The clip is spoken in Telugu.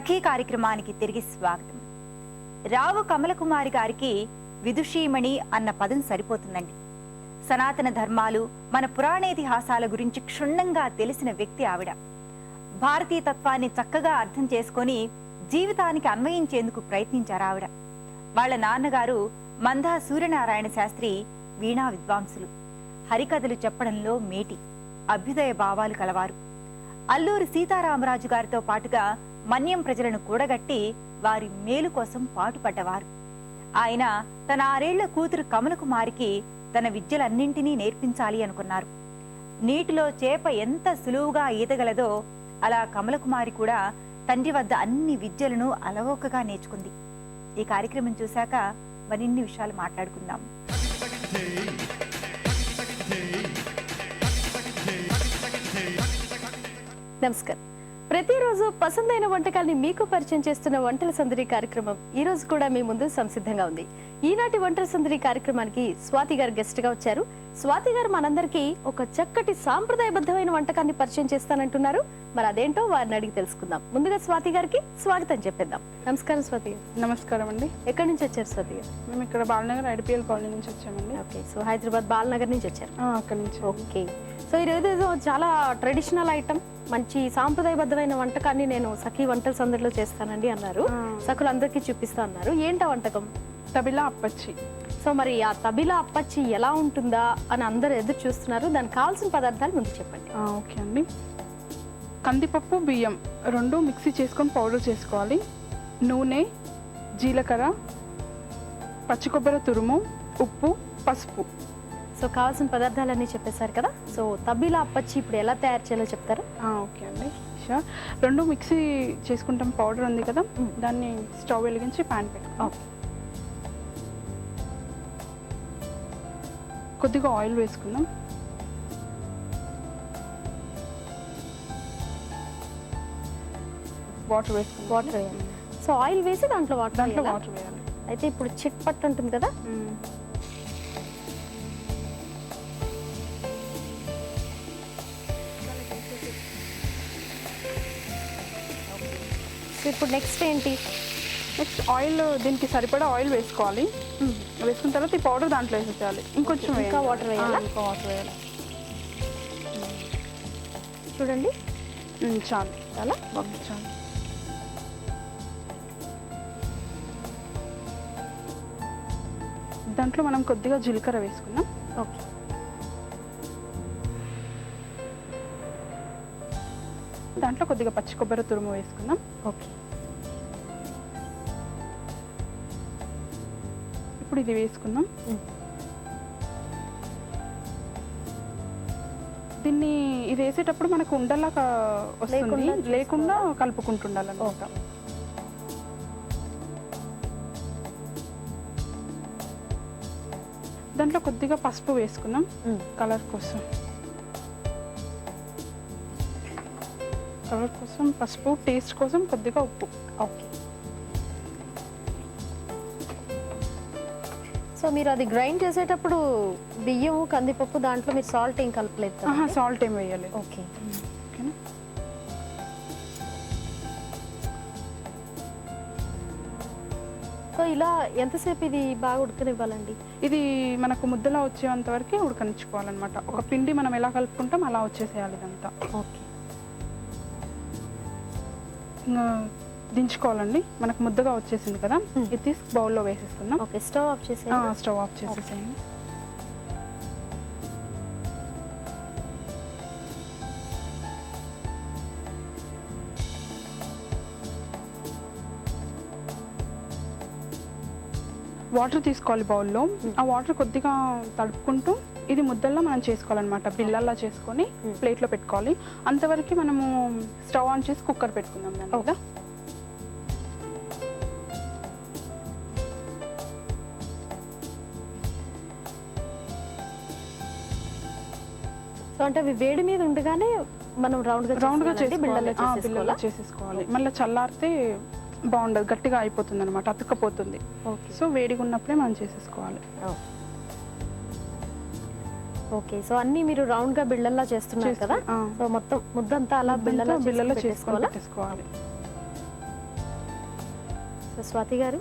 సఖీ కార్యక్రమానికి తిరిగి స్వాగతం. రావు కమలకుమారి గారికి విదుషీమణి అన్న పదం సరిపోతుందండి. సనాతన ధర్మాలు మన పురాణేతిహాసాల గురించి క్షుణ్ణంగా తెలిసిన వ్యక్తి ఆవిడ. భారతీయ తత్వాన్ని చక్కగా అర్థం చేసుకొని జీవితానికి అన్వయించేందుకు ప్రయత్నించారు ఆవిడ. వాళ్ళ నాన్నగారు మందా సూర్యనారాయణ శాస్త్రి వీణా విద్వాంసులు. హరికథలు చెప్పడంలో మేటి అభ్యుదయ భావాలు కలవారు. అల్లూరి సీతారామరాజు గారితో పాటుగా మన్యం ప్రజలను కూడగట్టి వారి మేలు కోసం పాటుపడ్డవారు. ఆయన తన ఆరేళ్ళ కూతురు కమలకుమారికి తన విద్యలన్నింటినీ నేర్పించాలి అనుకున్నారు. నీటిలో చేప ఎంత సులువుగా ఈదగలదో అలా కమలకుమారి కూడా తండ్రి వద్ద అన్ని విద్యలను అలవోకగా నేర్చుకుంది. ఈ కార్యక్రమం చూశాక మరిన్ని విషయాలు మాట్లాడుకుందాం. నమస్కారం. ప్రతిరోజు పసందైన వంటకాల్ని మీకు పరిచయం చేస్తున్న వంటల సందడి కార్యక్రమం ఈ రోజు కూడా మీ ముందు సంసిద్ధంగా ఉంది. ఈనాటి వంటల సందడి కార్యక్రమానికి స్వాతి గారు గెస్ట్గా వచ్చారు. స్వాతి గారు మనందరికీ ఒక చక్కటి సాంప్రదాయబద్ధమైన వంటకాన్ని పరిచయం చేస్తానంటున్నారు. మరి అదేంటో వారిని అడిగి తెలుసుకుందాం. ముందుగా స్వాతి గారికి స్వాగతం చెప్పేద్దాం. నమస్కారం స్వాతి నమస్కారం అండి. ఎక్కడి నుంచి వచ్చారు స్వాతి గారు? మేము ఇక్కడ బాలనగర్ ఐడిపిఎల్ కాలనీ నుంచి వచ్చామండి. ఓకే సో హైదరాబాద్ బాలనగర్ నుంచి వచ్చారు. అక్కడి నుంచి. ఓకే సో ఈరోజు చాలా ట్రెడిషనల్ ఐటమ్ మంచి సాంప్రదాయబద్ధమైన వంటకాన్ని నేను సఖీ వంటల సందడిలో చేస్తానండి అన్నారు. సఖులు అందరికీ చూపిస్తా అన్నారు. ఏంటా వంటకం? తబిలా అప్పచ్చి. సో మరి ఆ తబిలా అప్పచ్చి ఎలా ఉంటుందా అని అందరూ ఎదురు చూస్తున్నారు. దానికి కావాల్సిన పదార్థాలు ముందు చెప్పండి. ఓకే అండి. కందిపప్పు బియ్యం రెండు మిక్సీ చేసుకొని పౌడర్ చేసుకోవాలి. నూనె జీలకర్ర పచ్చి కొబ్బరి తురుము ఉప్పు పసుపు. సో కావాల్సిన పదార్థాలన్నీ చెప్పేశారు కదా. సో తబిలా అప్పచ్చి ఇప్పుడు ఎలా తయారు చేయాలో చెప్తారా? ఓకే అండి. షూర్ రెండు మిక్సీ చేసుకుంటాం పౌడర్ ఉంది కదా. దాన్ని స్టవ్ వెలిగించి ప్యాన్ పెట్టుకోవాలి ఓకే. కొద్దిగా ఆయిల్ వేసుకుందాం. వాటర్ వేసుకుందాం. వాటర్ వేయాలి. సో ఆయిల్ వేసి దాంట్లో వాటర్ దాంట్లో? వాటర్ వేయాలి. అయితే ఇప్పుడు చిట్ పట్టు ఉంటుంది కదా? ఇప్పుడు నెక్స్ట్ ఏంటి? నెక్స్ట్ ఆయిల్ దీనికి సరిపడా ఆయిల్ వేసుకోవాలి. వేసుకున్న తర్వాత ఈ పౌడర్ దాంట్లో వేసేయాలి ఇంకొంచెం ఇంకా water వేయాలా? ఇంకా వాటర్ వేయాలి. చూడండి. ఉమ్, చాలు. చాలా ఓకే చాలు. దాంట్లో మనం కొద్దిగా జీలకర్ర వేసుకుందాం. ఓకే. దాంట్లో కొద్దిగా పచ్చి కొబ్బరి తురుము వేసుకుందాం. ఓకే. ఇప్పుడు ఇది వేసుకుందాం. దీన్ని ఇది వేసేటప్పుడు మనకు ఉండలా వస్తుంది. లేకుండా కలుపుకుంటుండాలన్నమాట. దాంట్లో కొద్దిగా పసుపు వేసుకుందాం. కలర్ కోసం. కలర్ కోసం పసుపు టేస్ట్ కోసం కొద్దిగా ఉప్పు. ఓకే. సో మీరు అది గ్రైండ్ చేసేటప్పుడు బియ్యం కందిపప్పు దాంట్లో మీరు సాల్ట్ ఏం కలపలేదు? సాల్ట్ ఏం వేయాలి ఓకే. ఓకేనా సో ఇలా ఎంతసేపు ఇది బాగా ఉడకనివ్వాలండి? ఇది మనకు ముద్దలా వచ్చేంత వరకు ఉడకనిచ్చుకోవాలన్నమాట. ఒక పిండి మనం ఎలా కలుపుకుంటాం అలా వచ్చేసేయాలి ఇదంతా. ఓకే. దించుకోవాలండి. మనకు ముద్దగా వచ్చేసింది కదా. Hmm. ఇది తీసి బౌల్లో వేసేసుకుందాం. ఓకే స్టవ్ ఆఫ్ చేసే ఆ, స్టవ్ ఆఫ్ చేసేసేయండి. వాటర్ తీసుకోవాలి బౌల్లో. ఆ వాటర్ కొద్దిగా తడుపుకుంటూ ఇది ముద్దల్లో మనం చేసుకోవాలన్నమాట. బిల్లల్లా చేసుకొని Hmm. ప్లేట్లో పెట్టుకోవాలి. అంతవరకు మనము స్టవ్ ఆన్ చేసి కుక్కర్ పెట్టుకుందాం దాని మీద. సో అంటే అవి వేడి మీద ఉండగానే మనం రౌండ్గా రౌండ్గా ఆ, బిళ్ళల్లో చేసేసుకోవాలా? మళ్ళీ చల్లారితే బాగుండదు. గట్టిగా అయిపోతుంది అనమాట అతుక్కపోతుంది సో వేడిగా ఉన్నప్పుడే మనం చేసేసుకోవాలి. ఓకే సో అన్ని మీరు రౌండ్గా బిళ్ళల్లా చేస్తున్నారు కదా? సో మొత్తం ముద్దంతా అలా బిళ్ళల్లా బిళ్ళల్లో చేసుకోవాలి సో స్వాతి గారు